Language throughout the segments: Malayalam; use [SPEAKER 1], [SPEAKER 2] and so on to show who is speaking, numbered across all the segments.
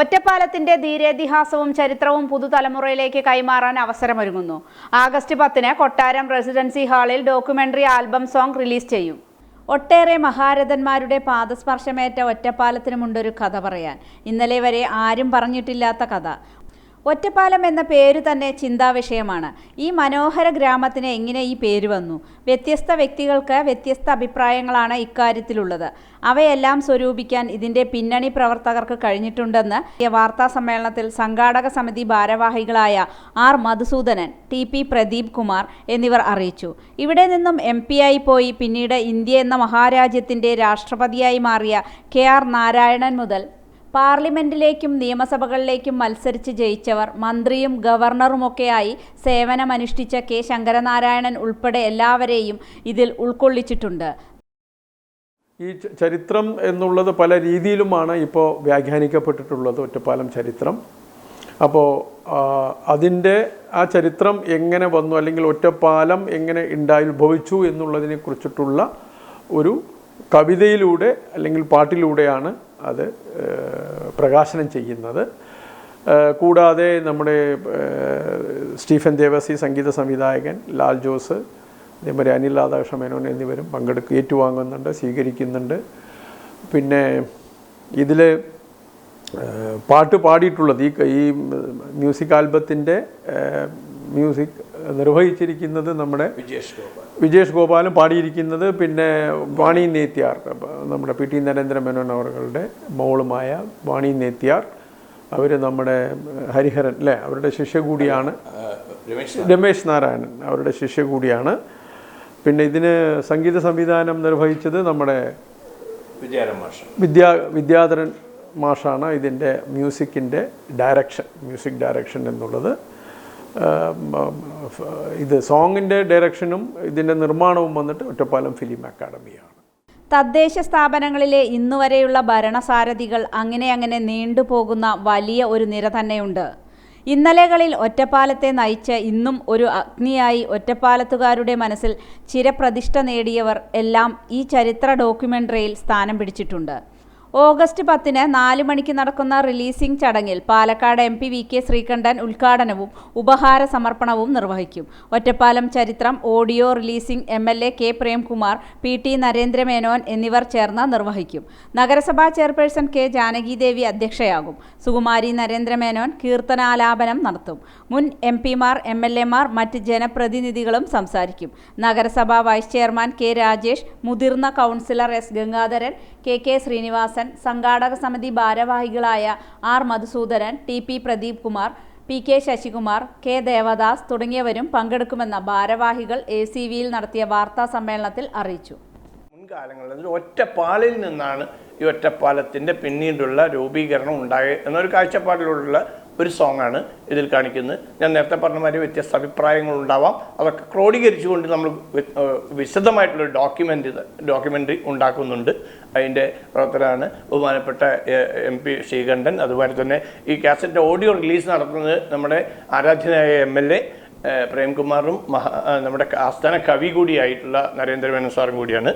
[SPEAKER 1] ഒറ്റപ്പാലത്തിന്റെ ധീരേതിഹാസവും ചരിത്രവും പുതുതലമുറയിലേക്ക് കൈമാറാൻ അവസരമൊരുങ്ങുന്നു. ആഗസ്റ്റ് പത്തിന് കൊട്ടാരം റെസിഡൻസി ഹാളിൽ ഡോക്യുമെന്ററി ആൽബം സോങ് റിലീസ് ചെയ്യും. ഒട്ടേറെ മഹാരഥന്മാരുടെ പാദസ്പർശമേറ്റ ഒറ്റപ്പാലത്തിനുമുണ്ടൊരു കഥ പറയാൻ. ഇന്നലെ വരെ ആരും പറഞ്ഞിട്ടില്ലാത്ത കഥ. ഒറ്റപ്പാലം എന്ന പേര് തന്നെ ചിന്താവിഷയമാണ് ഈ മനോഹര ഗ്രാമത്തിന് എങ്ങനെ ഈ പേര് വന്നു? വ്യത്യസ്ത വ്യക്തികൾക്ക് വ്യത്യസ്ത അഭിപ്രായങ്ങളാണ് ഇക്കാര്യത്തിലുള്ളത്. അവയെല്ലാം സ്വരൂപിക്കാൻ ഇതിന്റെ പിന്നണി പ്രവർത്തകർക്ക് കഴിഞ്ഞിട്ടുണ്ടെന്ന് വാർത്താ സമ്മേളനത്തിൽ സംഘാടക സമിതി ഭാരവാഹികളായ R Madhusoodanan T P Pradeep Kumar എന്നിവർ അറിയിച്ചു. ഇവിടെ നിന്നും എം ആയി പോയി പിന്നീട് ഇന്ത്യ എന്ന മഹാരാജ്യത്തിന്റെ രാഷ്ട്രപതിയായി മാറിയ കെ ആർ നാരായണൻ മുതൽ പാർലമെന്റിലേക്കും നിയമസഭകളിലേക്കും മത്സരിച്ച് ജയിച്ചവർ മന്ത്രിയും ഗവർണറുമൊക്കെയായി സേവനമനുഷ്ഠിച്ച കെ. ശങ്കരനാരായണൻ ഉൾപ്പെടെ എല്ലാവരെയും ഇതിൽ ഉൾക്കൊള്ളിച്ചിട്ടുണ്ട്.
[SPEAKER 2] ഈ ചരിത്രം എന്നുള്ളത് പല രീതിയിലുമാണ് ഇപ്പോൾ വ്യാഖ്യാനിക്കപ്പെട്ടിട്ടുള്ളത് ഒറ്റപ്പാലം ചരിത്രം. അപ്പോൾ അതിന്റെ ആ ചരിത്രം എങ്ങനെ വന്നു അല്ലെങ്കിൽ ഒറ്റപ്പാലം എങ്ങനെ ഉണ്ടായി ഉത്ഭവിച്ചു എന്നുള്ളതിനെ കുറിച്ചിട്ടുള്ള ഒരു കവിതയിലൂടെ അല്ലെങ്കിൽ പാട്ടിലൂടെയാണ് അത് പ്രകാശനം ചെയ്യുന്നത്. കൂടാതെ നമ്മുടെ സ്റ്റീഫൻ ദേവസി സംഗീത സംവിധായകൻ ലാൽ ജോസ് അതേമാതിരി അനിൽ രാധാകൃഷ്ണ മേനോൻ എന്നിവരും പങ്കെടുക്കുക ഏറ്റുവാങ്ങുന്നുണ്ട് സ്വീകരിക്കുന്നുണ്ട്. പിന്നെ ഇതിൽ പാട്ട് പാടിയിട്ടുള്ളത് ഈ ഈ മ്യൂസിക് ആൽബത്തിന്റെ മ്യൂസിക് നിർവഹിച്ചിരിക്കുന്നത് നമ്മുടെ വിജേഷ് ഗോപാൽ. വിജേഷ് ഗോപാലും പാടിയിരിക്കുന്നത് പിന്നെ വാണി നേത്യാർ നമ്മുടെ പി ടി നരേന്ദ്ര മേനോൻ അവരുടെ മോളുമായ വാണി നേത്യാർ. അവർ നമ്മുടെ ഹരിഹരൻ അല്ലേ? അവരുടെ ശിഷ്യ കൂടിയാണ്. രമേശ് നാരായണൻ. അവരുടെ ശിഷ്യ കൂടിയാണ്. പിന്നെ ഇതിന് സംഗീത സംവിധാനം നിർവഹിച്ചത് നമ്മുടെ വിദ്യാ വിദ്യാധരൻ മാഷാണ് ഇതിന്റെ മ്യൂസിക്കിന്റെ ഡയറക്ഷൻ മ്യൂസിക് ഡയറക്ഷൻ എന്നുള്ളത്. ഇത് സോങ്ങിന്റെ ഡയറക്ഷനും ഇതിന്റെ നിർമ്മാണവും വന്നിട്ട് ഒറ്റപ്പാലം ഫിലിം അക്കാഡമിയാണ്
[SPEAKER 1] തദ്ദേശ സ്ഥാപനങ്ങളിലെ ഇന്നുവരെയുള്ള ഭരണസാരഥികൾ അങ്ങനെ അങ്ങനെ നീണ്ടുപോകുന്ന വലിയ ഒരു നിര തന്നെയുണ്ട്. ഇന്നലെകളിൽ ഒറ്റപ്പാലത്തെ നയിച്ച് ഇന്നും ഒരു അഗ്നിയായി ഒറ്റപ്പാലത്തുകാരുടെ മനസ്സിൽ ചിരപ്രതിഷ്ഠ നേടിയവർ എല്ലാം ഈ ചരിത്ര ഡോക്യുമെന്ററിയിൽ സ്ഥാനം പിടിച്ചിട്ടുണ്ട്. ഓഗസ്റ്റ് പത്തിന് നാല് മണിക്ക് നടക്കുന്ന റിലീസിംഗ് ചടങ്ങിൽ Palakkad M P V K Sreekandan ഉദ്ഘാടനവും ഉപഹാര സമർപ്പണവും നിർവഹിക്കും. ഒറ്റപ്പാലം ചരിത്രം audio releasing M L A K Premkumar P T Narendramenon എന്നിവർ ചേർന്ന് നിർവഹിക്കും. നഗരസഭാ ചെയർപേഴ്സൺ കെ ജാനകിദേവി അധ്യക്ഷയാകും. സുകുമാരി നരേന്ദ്രമേനോൻ കീർത്തനാലാപനം നടത്തും. മുൻ എം പിമാർ എം എൽ എമാർ മറ്റ് ജനപ്രതിനിധികളും സംസാരിക്കും. നഗരസഭാ വൈസ് ചെയർമാൻ കെ രാജേഷ് മുതിർന്ന councillor S Gangadharan K K Sreenivasan സംഘാടക സമിതി ഭാരവാഹികളായ R Madhusoodanan T P Pradeep Kumar P K Sasikumar K Devadas തുടങ്ങിയവരും പങ്കെടുക്കുമെന്ന് ഭാരവാഹികൾ എ സി വിയിൽ നടത്തിയ വാർത്താ സമ്മേളനത്തിൽ അറിയിച്ചു.
[SPEAKER 3] മുൻകാലങ്ങളിൽ ഒറ്റപ്പാലിൽ നിന്നാണ് ഈ ഒറ്റപ്പാലത്തിന്റെ പിന്നീടുള്ള രൂപീകരണം ഉണ്ടായത് എന്നൊരു കാഴ്ചപ്പാടിലുള്ള ഒരു സോങ്ങാണ് ഇതിൽ കാണിക്കുന്നത്. ഞാൻ നേരത്തെ പറഞ്ഞ മാതിരി വ്യത്യസ്ത അഭിപ്രായങ്ങൾ ഉണ്ടാവാം അതൊക്കെ ക്രോഡീകരിച്ചുകൊണ്ട് നമ്മൾ വിശദമായിട്ടുള്ള ഡോക്യുമെന്റ് ഡോക്യുമെന്ററി ഉണ്ടാക്കുന്നുണ്ട്. അതിന്റെ പ്രവർത്തനമാണ് ബഹുമാനപ്പെട്ട എം പി ശ്രീകണ്ഠൻ. അതുപോലെ തന്നെ ഈ കാസറ്റ് ഓഡിയോ റിലീസ് നടത്തുന്നത് നമ്മുടെ ആരാധ്യനായ എം എൽ എ പ്രേംകുമാറും നമ്മുടെ ആസ്ഥാന കവി കൂടിയായിട്ടുള്ള നരേന്ദ്രമേനോൻ സാറും കൂടിയാണ്.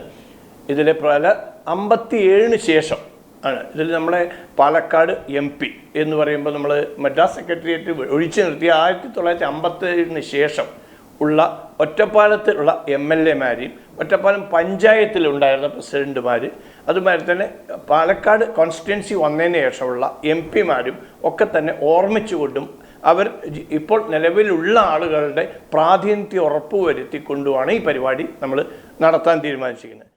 [SPEAKER 3] ഇതിലെ പല അമ്പത്തിയേഴിന് ശേഷം ആണ്. ഇതിൽ നമ്മളെ പാലക്കാട് എം പി എന്ന് പറയുമ്പോൾ നമ്മൾ മദ്രാസ് സെക്രട്ടേറിയറ്റ് ഒഴിച്ചു നിർത്തി ആയിരത്തി തൊള്ളായിരത്തി അമ്പത്തേഴിന് ശേഷം ഉള്ള ഒറ്റപ്പാലത്തിലുള്ള എം എൽ എമാരെയും ഒറ്റപ്പാലം പഞ്ചായത്തിലുണ്ടായിരുന്ന പ്രസിഡന്റുമാർ അതുമാതിരി തന്നെ പാലക്കാട് കോൺസ്റ്റിറ്റ്യൻസി വന്നതിന് ശേഷമുള്ള എം പിമാരും ഒക്കെ തന്നെ ഓർമ്മിച്ചുകൊണ്ടും അവർ ഇപ്പോൾ നിലവിലുള്ള ആളുകളുടെ പ്രാതിനിധ്യം ഉറപ്പുവരുത്തിക്കൊണ്ടുമാണ് ഈ പരിപാടി നമ്മൾ നടത്താൻ തീരുമാനിച്ചിരിക്കുന്നത്.